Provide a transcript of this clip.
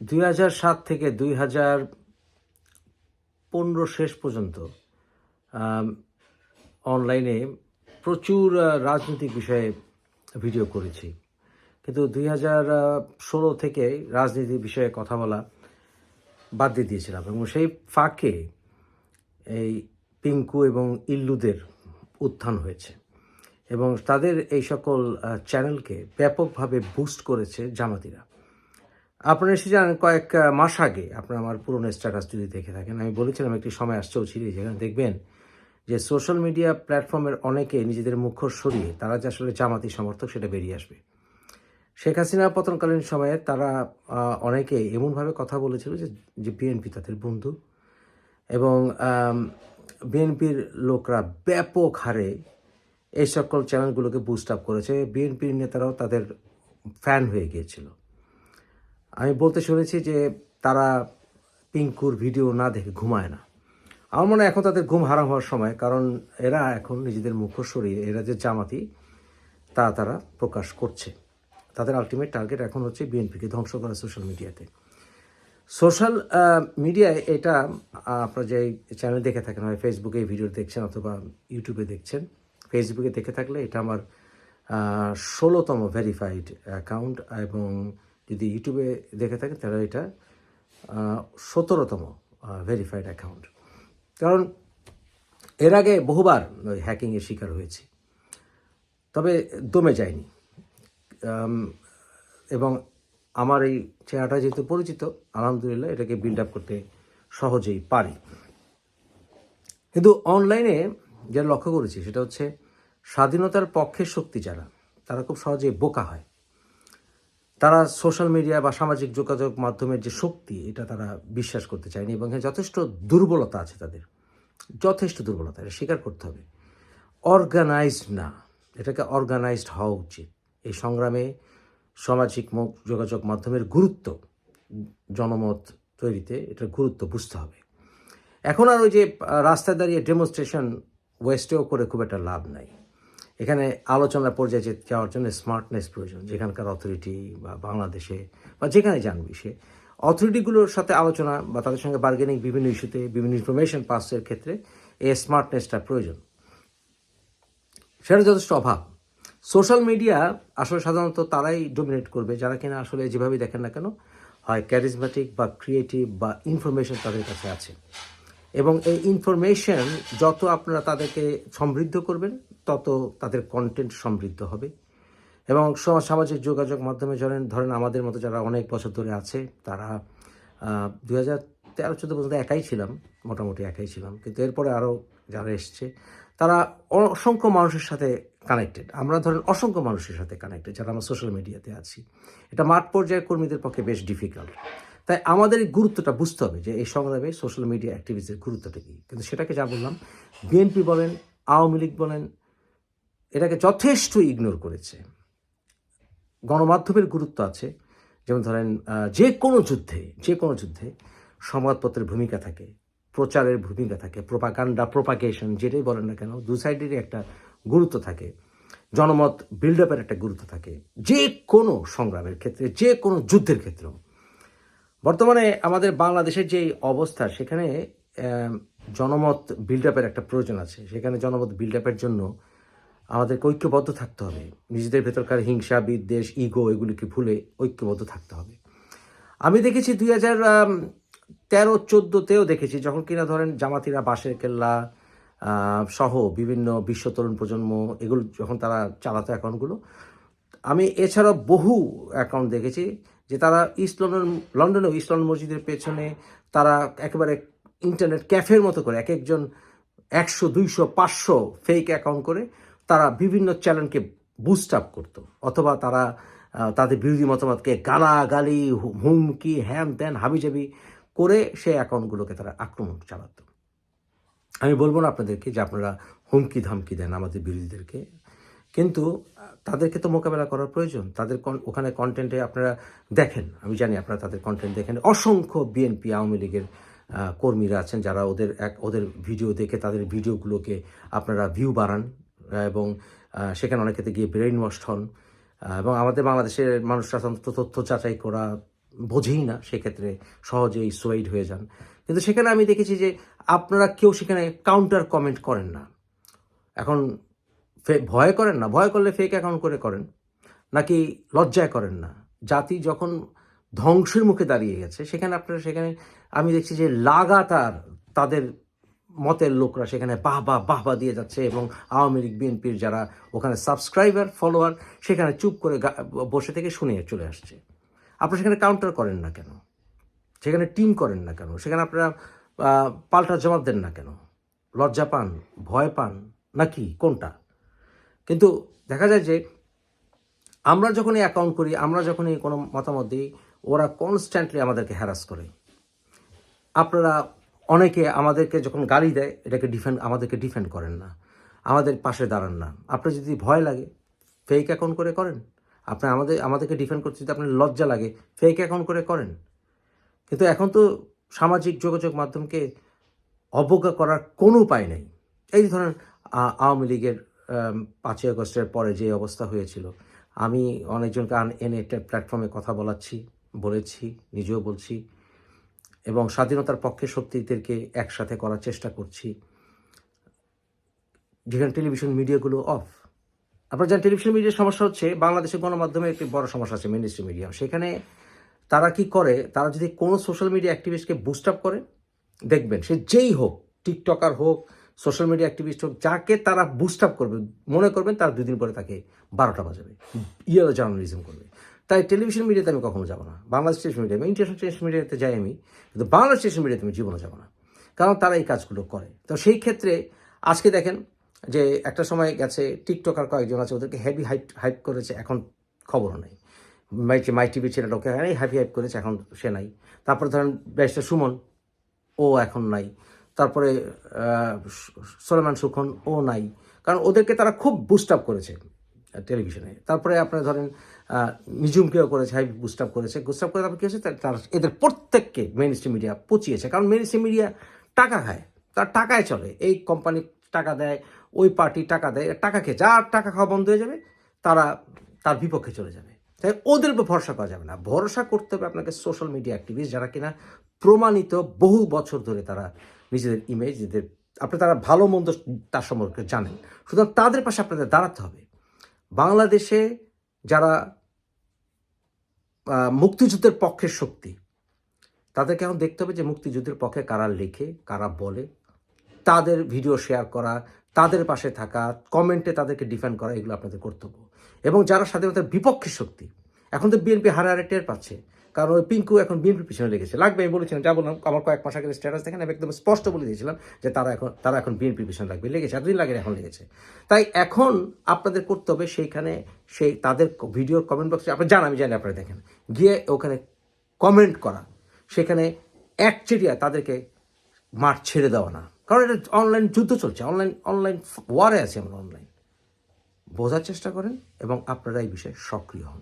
দুই সাত থেকে দুই হাজার পনেরো শেষ পর্যন্ত অনলাইনে প্রচুর রাজনৈতিক বিষয়ে ভিডিও করেছি। কিন্তু দুই হাজার ষোলো থেকে রাজনীতি বিষয়ে কথা বলা বাদ দিয়ে দিয়েছিলাম এবং সেই ফাঁকে এই পিঙ্কু এবং ইল্লুদের উত্থান হয়েছে এবং তাদের এই সকল চ্যানেলকে ব্যাপকভাবে বুস্ট করেছে জামাতিরা। আপনারা এসে জানেন, কয়েক মাস আগে আপনারা আমার পুরনো স্ট্যাটাস যদি দেখে থাকেন, আমি বলেছিলাম একটি সময় আসছেও ছিঁড়ে যেখানে দেখবেন যে সোশ্যাল মিডিয়া প্ল্যাটফর্মের অনেকে নিজেদের মুখ সরিয়ে তারা যে আসলে জামাতি সমর্থক সেটা বেরিয়ে আসবে। শেখ হাসিনা পতনকালীন সময়ে তারা অনেকে এমনভাবে কথা বলেছিল যে যে বিএনপি তাদের বন্ধু এবং বিএনপির লোকরা ব্যাপক হারে এই সকল চ্যানেলগুলোকে বুস্ট আপ করেছে। বিএনপির নেতারাও তাদের ফ্যান হয়ে গিয়েছিল। আমি বলতে শুনেছি যে তারা পিঙ্কুর ভিডিও না দেখে ঘুমায় না। আমার মনে হয় এখন তাদের ঘুম হারাম হওয়ার সময়, কারণ এরা এখন নিজেদের মুখ সরিয়ে, এরা যে জামাতি, তা তারা প্রকাশ করছে। তাদের আলটিমেট টার্গেট এখন হচ্ছে বিএনপিকে ধ্বংস করা সোশ্যাল মিডিয়াতে সোশ্যাল মিডিয়ায় এটা আপনারা যে চ্যানেল দেখে থাকেন, হয় ফেসবুকে ভিডিও দেখছেন অথবা ইউটিউবে দেখছেন ফেসবুকে দেখে থাকলে এটা আমার ষোলোতম ভেরিফাইড অ্যাকাউন্ট এবং যদি ইউটিউবে দেখে থাকেন, তাহলে এটা সতেরোতম ভেরিফাইড অ্যাকাউন্ট কারণ এর আগে বহুবার ওই হ্যাকিংয়ের শিকার হয়েছি। তবে দমে যায়নি এবং আমার এই চেহারাটা যেহেতু পরিচিত, আলহামদুলিল্লাহ এটাকে বিল্ড আপ করতে সহজেই পারি। কিন্তু অনলাইনে যেটা লক্ষ্য করেছি, সেটা হচ্ছে স্বাধীনতার পক্ষের শক্তি যারা, তারা খুব সহজেই বোকা হয়। তারা সোশ্যাল মিডিয়া বা সামাজিক যোগাযোগ মাধ্যমের যে শক্তি, এটা তারা বিশ্বাস করতে চায়নি এবং এখানে যথেষ্ট দুর্বলতা আছে তাদের। যথেষ্ট দুর্বলতা, এটা স্বীকার করতে হবে। অর্গানাইজড না, এটাকে অর্গানাইজড হওয়া উচিত। এই সংগ্রামে সামাজিক যোগাযোগ মাধ্যমের গুরুত্ব, জনমত তৈরিতে এটার গুরুত্ব বুঝতে হবে। এখন আর ওই যে রাস্তায় দাঁড়িয়ে ডেমনস্ট্রেশন ওয়েস্টেও করে খুব একটা লাভ নাই। এখানে আলোচনার পর্যায়ে যাওয়ার জন্য স্মার্টনেস প্রয়োজন, যেখানকার অথরিটি বা বাংলাদেশে বা যেখানে যান সে অথরিটিগুলোর সাথে আলোচনা বা তাদের সঙ্গে বার্গেনিং বিভিন্ন ইস্যুতে বিভিন্ন ইনফরমেশন পাসের ক্ষেত্রে এই স্মার্টনেসটা প্রয়োজন। সেটা যথেষ্ট অভাব। সোশ্যাল মিডিয়া আসলে সাধারণত তারাই ডোমিনেট করবে, যারা কিনা আসলে যেভাবে দেখেন না কেন, হয় ক্যারিজমেটিক বা ক্রিয়েটিভ বা ইনফরমেশন তাদের কাছে আছে। এবং এই ইনফরমেশন যত আপনারা তাদেরকে সমৃদ্ধ করবেন, তত তাদের কন্টেন্ট সমৃদ্ধ হবে। এবং সামাজিক যোগাযোগ মাধ্যমে ধরেন ধরেন আমাদের মতো যারা অনেক বছর ধরে আছে, তারা দু হাজার তেরো চোদ্দ পর্যন্ত একাই ছিলাম, মোটামুটি একাই ছিলাম। কিন্তু এরপরে আরও যারা এসছে, তারা অসংখ্য মানুষের সাথে কানেক্টেড আমরা ধরেন অসংখ্য মানুষের সাথে কানেক্টেড যারা আমরা সোশ্যাল মিডিয়াতে আছি। এটা মাঠ পর্যায়ের কর্মীদের পক্ষে বেশ ডিফিকাল্ট তাই আমাদের এই গুরুত্বটা বুঝতে হবে যে এই সংগ্রামে সোশ্যাল মিডিয়া অ্যাক্টিভিটিসের গুরুত্বটা কী। কিন্তু সেটাকে যা বললাম বিএনপি বলেন, আওয়ামী লীগ বলেন, এটাকে যথেষ্ট ইগনোর করেছে। গণমাধ্যমের গুরুত্ব আছে। যেমন ধরেন যে কোনো যুদ্ধে, যে কোনো যুদ্ধে সংবাদপত্রের ভূমিকা থাকে, প্রচারের ভূমিকা থাকে প্রোপাগান্ডা প্রোপাগেশন যেটাই বলেন না কেন, দু সাইডেরই একটা গুরুত্ব থাকে। জনমত বিল্ড আপের একটা গুরুত্ব থাকে। যে কোনো সংগ্রামের ক্ষেত্রে, যে কোনো যুদ্ধের ক্ষেত্রেও। বর্তমানে আমাদের বাংলাদেশের যে অবস্থা, সেখানে জনমত বিল্ড আপের একটা প্রয়োজন আছে। সেখানে জনমত বিল্ড আপের জন্য আমাদেরকে ঐক্যবদ্ধ থাকতে হবে। নিজেদের ভেতরকার হিংসা, বিদ্বেষ ইগো এগুলিকে ভুলে ঐক্যবদ্ধ থাকতে হবে। আমি দেখেছি দুই হাজার তেরো, চোদ্দোতেও দেখেছি যখন কিনা ধরেন জামাতিরা বাঁশের কেল্লা সহ বিভিন্ন বিশ্ব তরুণ প্রজন্ম এগুলো যখন তারা চালাতো অ্যাকাউন্টগুলো আমি এছাড়াও বহু অ্যাকাউন্ট দেখেছি। যে তারা ইস্ট লন্ডন লন্ডনেও ইস্ট লন্ডন মসজিদের পেছনে তারা একেবারে ইন্টারনেট ক্যাফের মতো করে এক একজন একশো, দুইশো, পাঁচশো ফেক অ্যাকাউন্ট করে তারা বিভিন্ন চ্যানেলকে বুস্ট আপ করতো। অথবা তারা তাদের বিরোধী মতামতকে গালাগালি হুমকি, হ্যান ত্যান, হাবিজাবি করে সেই অ্যাকাউন্টগুলোকে তারা আক্রমণ চালাতো। আমি বলব না আপনাদেরকে যে আপনারা হুমকি ধামকি দেন আমাদের বিরোধীদেরকে। কিন্তু, তাদেরকে তো মোকাবেলা করার প্রয়োজন। তাদের ওখানে কন্টেন্টে আপনারা দেখেন, আমি জানি আপনারা তাদের কন্টেন্ট দেখেন। অসংখ্য বিএনপি আওয়ামী লীগের কর্মীরা আছেন যারা ওদের এক, ওদের ভিডিও দেখে তাদের ভিডিওগুলোকে আপনারা ভিউ বাড়ান এবং সেখানে অনেকেতে গিয়ে ব্রেইন ওয়াশ হন এবং আমাদের বাংলাদেশের মানুষরা সাধারণত তথ্য যাচাই করা বোঝেই না, সেক্ষেত্রে সহজেই সোয়াইড হয়ে যান। কিন্তু সেখানে আমি দেখেছি যে আপনারা কেউ সেখানে কাউন্টার কমেন্ট করেন না। এখন ভয় করেন না। ভয় করলে ফেক অ্যাকাউন্ট করে করেন। নাকি লজ্জায় করেন না। জাতি যখন ধ্বংসের মুখে দাঁড়িয়ে গেছে, সেখানে আপনারা সেখানে, আমি দেখছি যে লাগাতার তাদের মতের লোকরা সেখানে বাহ বাহ বাহ বাহ দিয়ে যাচ্ছে এবং আওয়ামী লীগ, বিএনপির যারা ওখানে সাবস্ক্রাইবার ফলোয়ার সেখানে চুপ করে বসে থেকে শুনে চলে আসছে। আপনারা সেখানে কাউন্টার করেন না কেন? সেখানে টিম করেন না কেন? সেখানে আপনারা পাল্টা জবাব দেন না কেন? লজ্জা পান? ভয় পান? নাকি? কোনটা? কিন্তু দেখা যায় যে আমরা যখন এই অ্যাকাউন্ট করি, আমরা যখন এই কোনো মতামত দিই, ওরা কনস্ট্যান্টলি আমাদেরকে হ্যারাস করে। আপনারা অনেকে আমাদেরকে যখন গালি দেয়, এটাকে ডিফেন্ড আমাদেরকে ডিফেন্ড করেন না। আমাদের পাশে দাঁড়ান না। আপনার যদি ভয় লাগে ফেক অ্যাকাউন্ট করে করেন। আপনার আমাদের, আমাদেরকে ডিফেন্ড করতে যদি আপনার লজ্জা লাগে ফেক অ্যাকাউন্ট করে করেন। কিন্তু এখন তো সামাজিক যোগাযোগ মাধ্যমকে অবজ্ঞা করার কোনো উপায় নেই। এই ধরেন আ- আওয়ামী লীগের পাঁচই আগস্টের পরে যে অবস্থা হয়েছিল, আমি অনেকজনকে এনে একটা প্ল্যাটফর্মে কথা বলাচ্ছি, বলেছি, নিজেও বলছি এবং স্বাধীনতার পক্ষে শক্তিদেরকে একসাথে করার চেষ্টা করছি। যেখানে টেলিভিশন মিডিয়াগুলো অফ। আপনার জানেন, টেলিভিশন মিডিয়ার সমস্যা হচ্ছে বাংলাদেশের গণমাধ্যমে একটি বড় সমস্যা আছে মেন মিডিয়া সেখানে তারা কি করে, তারা যদি কোনো সোশ্যাল মিডিয়া অ্যাক্টিভিস্টকে বুস্ট আপ করে, দেখবেন সে যেই হোক টিকটকার হোক সোশ্যাল মিডিয়া অ্যাক্টিভিস্ট হোক, যাকে তারা বুস্ট আপ করবে, মনে করবেন তার দুদিন পরে তাকে বারোটা বাজাবে। ইয়েলো জার্নালিজম করবে। তাই টেলিভিশন মিডিয়াতে আমি কখনো যাব না। বাংলাদেশ টেলিভিশন মিডিয়া আমি ইন্টারন্যাশনাল টেলিভিশন মিডিয়াতে যাই আমি, কিন্তু বাংলাদেশ টেলিভিশন মিডিয়াতে আমি জীবনে যাব না। কারণ তারা এই কাজগুলো করে। তো সেই ক্ষেত্রে আজকে দেখেন যে একটা সময় গেছে টিকটকার কয়েকজন আছে, ওদেরকে হেভি হাইপ হাইপ করেছে, এখন খবরও নেই। মাই মাই টিভি চ্যানেল ওকে হাইপি হাইপ করেছে, এখন সে নাই। তারপরে ধরেন ব্যারিস্টার সুমন, ও এখন নাই। তারপরে সোলেমান সুখন ও নাই। কারণ ওদেরকে তারা খুব বুস্ট আপ করেছে টেলিভিশনে। তারপরে আপনার ধরেন নিজুমকেও করেছে, হাই বুস্ট আপ করেছে। বুস্ট আপ করে তারপর কী হয়েছে? তার তার, এদের প্রত্যেককে মেন স্ট্রিম মিডিয়া পচিয়েছে। কারণ মেন স্ট্রিম মিডিয়া টাকা খায়, তার টাকায় চলে। এই কোম্পানি টাকা দেয়, ওই পার্টি টাকা দেয়, টাকা খেয়ে যার টাকা খাওয়া বন্ধ হয়ে যাবে, তারা তার বিপক্ষে চলে যাবে। তাই ওদের উপর ভরসা করা যাবে না। ভরসা করতে হবে আপনাকে সোশ্যাল মিডিয়া অ্যাক্টিভিস্ট যারা কিনা প্রমাণিত বহু বছর ধরে তারা নিজেদের ইমেজ নিজেদের, আপনি তারা ভালো মন্দ তার সম্পর্কে জানেন। সুতরাং তাদের পাশে আপনাদের দাঁড়াতে হবে। বাংলাদেশে যারা মুক্তিযুদ্ধের পক্ষের শক্তি, তাদেরকে এখন দেখতে হবে যে মুক্তিযুদ্ধের পক্ষে কারা লেখে, কারা বলে। তাদের ভিডিও শেয়ার করা, তাদের পাশে থাকা কমেন্টে তাদেরকে ডিফেন্ড করা, এগুলো আপনাদের কর্তব্য। এবং যারা স্বাধীনতার বিপক্ষে শক্তি, এখন তো বিএনপি হারে হারে টের পাচ্ছে। কারণ ওই পিঙ্কু এখন বিএনপির পিছনে লেগেছে। লাগবে, আমি বলেছিলাম যা বললাম আমার কয়েক মাস আগে স্ট্যাটাস দেখেন, আমি একদম স্পষ্ট বলে দিয়েছিলাম যে তারা এখন তারা এখন বিএনপির পিছনে লাগবে। লেগেছে, এতদিন লাগে এখন লেগেছে। তাই এখন আপনাদের করতে হবে সেইখানে, সেই, তাদের ভিডিওর কমেন্ট বক্সে আপনি জান আমি জানি আপনারা দেখেন। গিয়ে ওখানে কমেন্ট করা। সেখানে একচেটিয়া তাদেরকে মাঠ ছেড়ে দেওয়া না। কারণ এটা অনলাইন যুদ্ধ চলছে অনলাইন অনলাইন ওয়ারে আছে আমরা অনলাইন বোঝার চেষ্টা করেন এবং আপনারা এই বিষয়ে সক্রিয় হন।